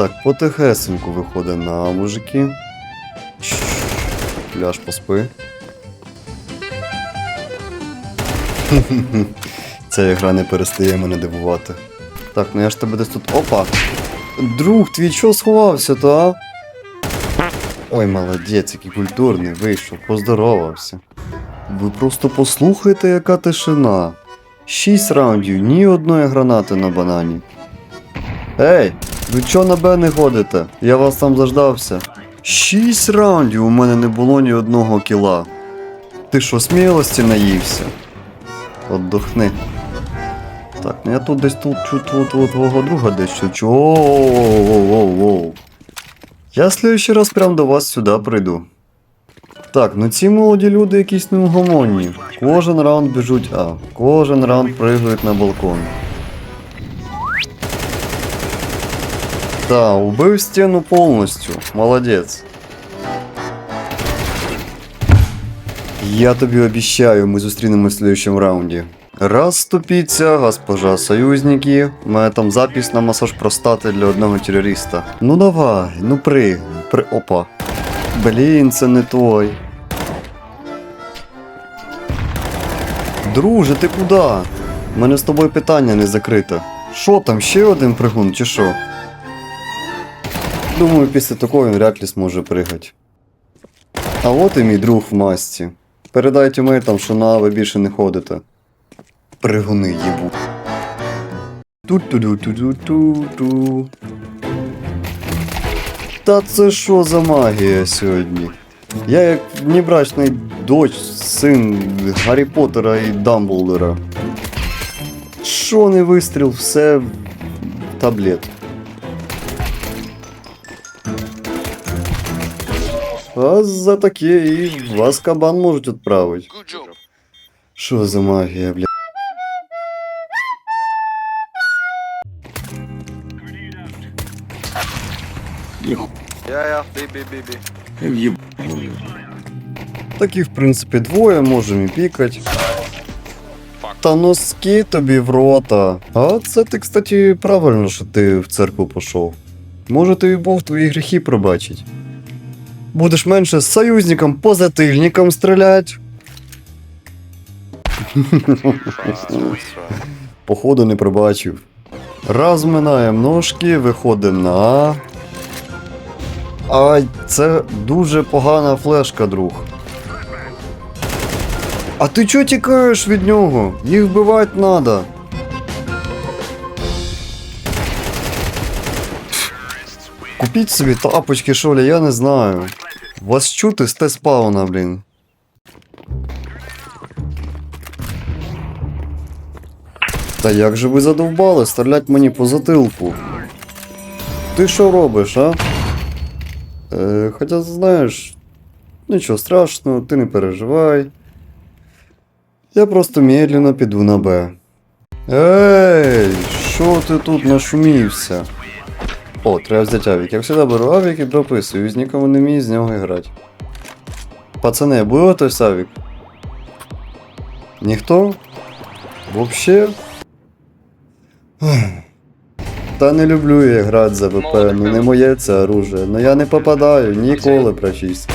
Так, потихесеньку виходить на мужики. Пляж поспи. Ця ігра не перестає мене дивувати. Так, ну я ж тебе десь тут. Опа! Друг, твій чо сховався, то а? Ой, молодець, який культурний, вийшов, поздоровався. Ви просто послухайте, яка тишина. Шість раундів, ні одної гранати на банані. Ей, ви чо на Б не ходите? Я вас там заждався. Шість раундів у мене не було ні одного кіла. Ти що, смілості наївся? Отдохни. Так, ну я тут десь тут чу тво- тво- твого друга десь чу. Оу-оу-оу-оу. Я в следующий раз прям до вас сюди прийду. Так, ну ці молоді люди якісь неугомонні. Кожен раунд біжуть А, кожен раунд пригають на балкон. Да, убив стену повністю. Молодець. Я тобі обіцяю, ми зустрінемось в следующем раунді. Розступіться, госпожа союзники. У мене там запис на масаж простати для одного терориста. Ну давай, ну пригни, при. Опа. Блін, це не той. Друже, ти куди? У мене з тобою питання не закрите. Що там, ще один пригун, чи що? Думаю, після такого він вряд ли зможе пригати. А от і мій друг в масці. Передайте ми там, що на ви більше не ходите. Пригуни їбу. Ту-ту-ду-ту-ду-ту-ту. Та це що за магія сьогодні? Я як внебрачний дочь, син Гаррі Поттера і Дамблдора. Що не вистріл, все в таблет. А за таке і вас кабан можуть відправити. Що за магія, бля? B, B. В'єб... Таких, в принципі, двоє, можемо і пікати. Та носки тобі в рота. А це ти, кстати, правильно, що ти в церкву пішов. Може тобі Бог твої гріхи пробачить. Будеш менше з союзником, позитивником стріляти. Походу не пробачив. Розминаємо ножки, виходимо на. Ай, це дуже погана флешка, друг. А ти чого тікаєш від нього? Їх вбивати надо. Купіть собі тапочки, шоля, я не знаю. Вас чути з те-спауна, блін. Та як же ви задовбали стрілять мені по затилку? Ти що робиш, а? Е, хоча, знаєш, нічого страшного, ти не переживай. Я просто медленно піду на Б. Ей, що ти тут нашумівся? О, треба взяти авік. Як завжди беру авік і прописую, з нікому не вмію з нього грати. Пацани, буде той авік? Ніхто? Вообще? Та не люблю я грати за ВП, ну не моє це оружие. Ну я не попадаю ніколи практично.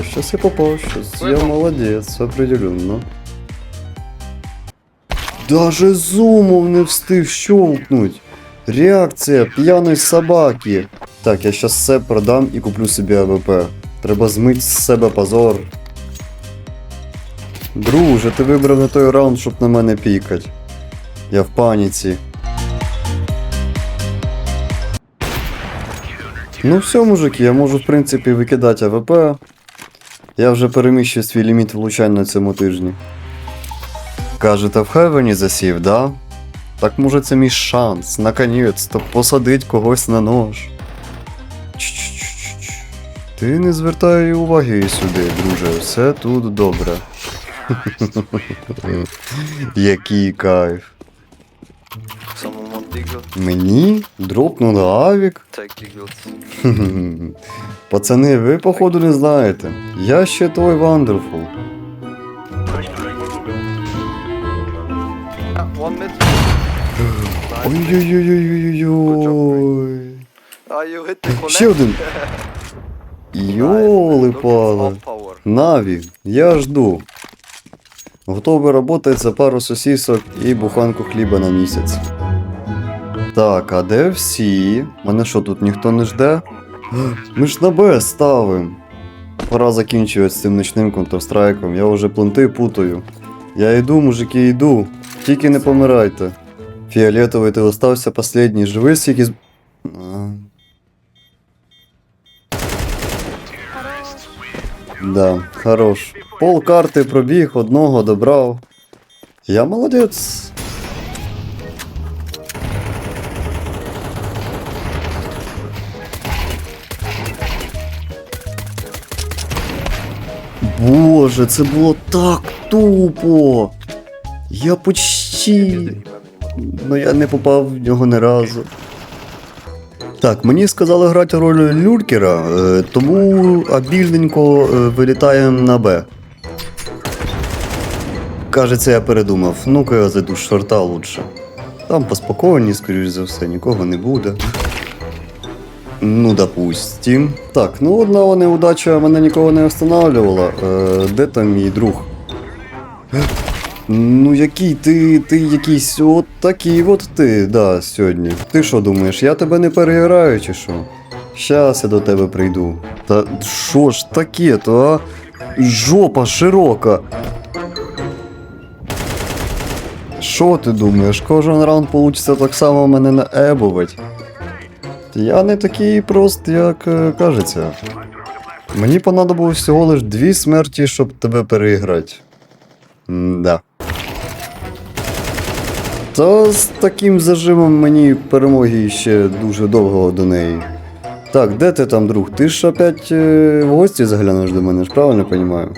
А щас я попав, щас я молодець, определенно. Даже зумов не встиг щолкнуть. Реакція п'яної собаки. Так, я щас все продам і куплю собі АВП. Треба змить з себе позор. Друже, ти вибрав не той раунд, щоб на мене пікать. Я в паніці. Ну все, мужики, я можу в принципі викидати АВП. Я вже переміщую свій ліміт влучань на цьому тижні. Кажете, в Хевені засів, да? Так може це мій шанс, наконець-то посадить когось на нож. Чш-чш-чш-чш. Ти не звертай уваги сюди, друже, все тут добре. Який кайф. Мені дропнули авік. Пацани, ви походу не знаєте. Я ще той Вандерфул. One mid. Ой-ой-ой-ой-ой. Are you? Ще один. Йоли пали. Наві, я жду. Готовий работать за пару сосісок і буханку хліба на місяць. Так, а де всі? Мене що, тут ніхто не жде? Ми ж на Б ставим. Пора закінчувати з цим ночним контрстрайком. Я вже планти путаю. Я йду, мужики, йду. Тільки не помирайте. Фіолетовий, ти остався последній. Живи скільки з. А. Да, хорош. Пол карти пробіг, одного добрав. Я молодець. Боже, це було так тупо. Я почти. Ну я не попав в нього ні разу. Так, мені сказали грати роль люркера, е, тому обільненько е, вилітаємо на Б. Кажеться, я передумав. Ну-ка я зайду з шорта лучше. Там поспокійні, скоріш за все, нікого не буде. Ну, допустим. Так, ну одна неудача мене нікого не встановлювала. Е, де там мій друг? Ну, який ти, ти якийсь от такий от ти, да, сьогодні. Ти що думаєш, я тебе не переграю чи що? Щас я до тебе прийду. Та що ж таке, то а? Жопа широка. Що ти думаєш, кожен раунд получиться так само мене наебувати? Я не такий прост, як е, кажеться. Мені понадобилось всього лиш дві смерті, щоб тебе переіграти. Да. Та з таким зажимом мені перемоги ще дуже довго до неї. Так, де ти там, друг? Ти ж опять е, в гості заглянеш до мене, ж правильно розумію?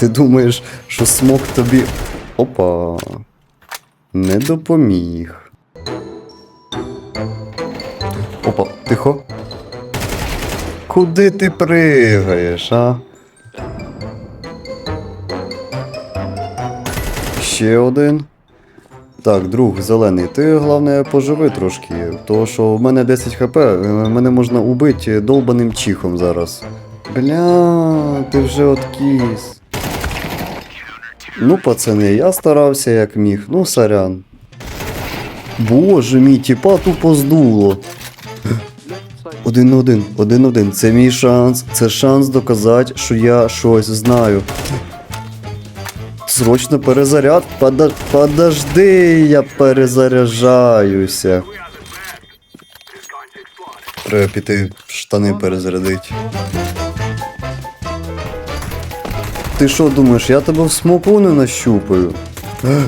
Ти думаєш, що смок тобі. Опа. Не допоміг. Опа, тихо. Куди ти пригаєш, а? Ще один. Так, друг, зелений, ти головне поживи трошки, тому що в мене 10 хп, е, мене можна убити долбаним чихом зараз. Бля, ти вже откіс. Ну, пацани, я старався як міг, ну сорян. Боже мій, тіпа тупо здуло. Один на один, один на один. Це мій шанс. Це шанс доказати, що я щось знаю. Срочно перезаряд. Пода... Подожди, я перезаряджаюся. Треба піти штани перезарядити. Ти що думаєш, я тебе в смоку не нащупаю? Е.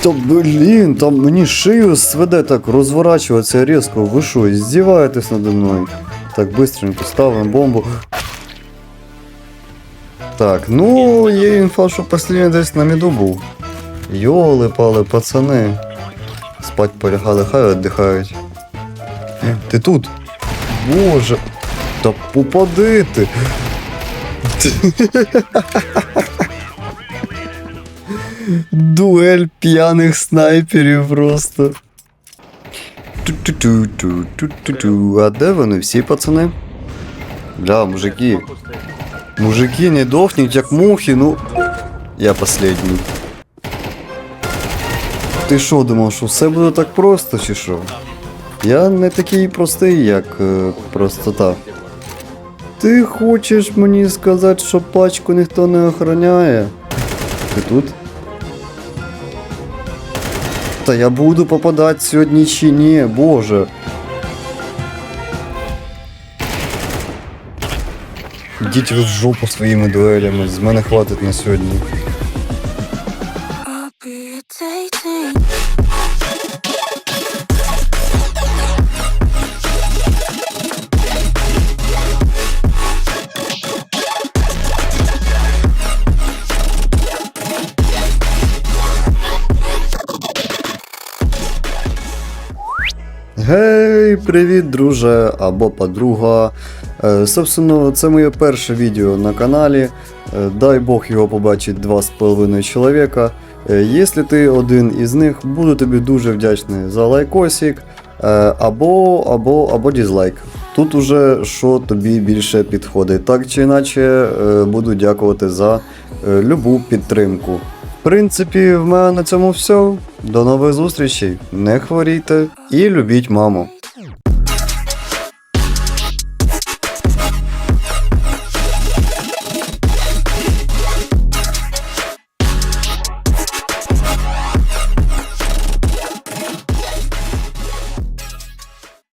Та блін, там мені шию сведе так розворачуватися різко. Ви що, здіваєтесь надо мною? Так, быстренько ставимо бомбу. Так, ну, є інфа, що послідній десь на міду був. Йоли пали, пацани. Спать полягали, хай віддихають. Ти тут? Боже. Та попади ти. Дуель п'яних снайперів просто. Ту-ту-ту-ту-ту-ту-ту. А де вони всі, пацани? Бля, мужики. Мужики, не дохніть, як мухи, ну. Я последній. Ти що думав, що все буде так просто, чи що? Я не такий простий, як е, простота. Ти хочеш мені сказати, що пачку ніхто не охороняє? Ти тут? Та я буду попадати сьогодні чи ні, боже. Йдіть ви в жопу своїми дуелями, з мене хватить на сьогодні. Гей, привіт, друже або подруга. Е, собственно, це моє перше відео на каналі. Е, дай Бог його побачить 2,5 чоловіка. Е, Якщо ти один із них, буду тобі дуже вдячний за лайкосик або, або, або дізлайк. Тут уже що тобі більше підходить. Так чи іначе, е, буду дякувати за любу підтримку. В принципі, в мене на цьому все. До нових зустрічей. Не хворійте і любіть маму.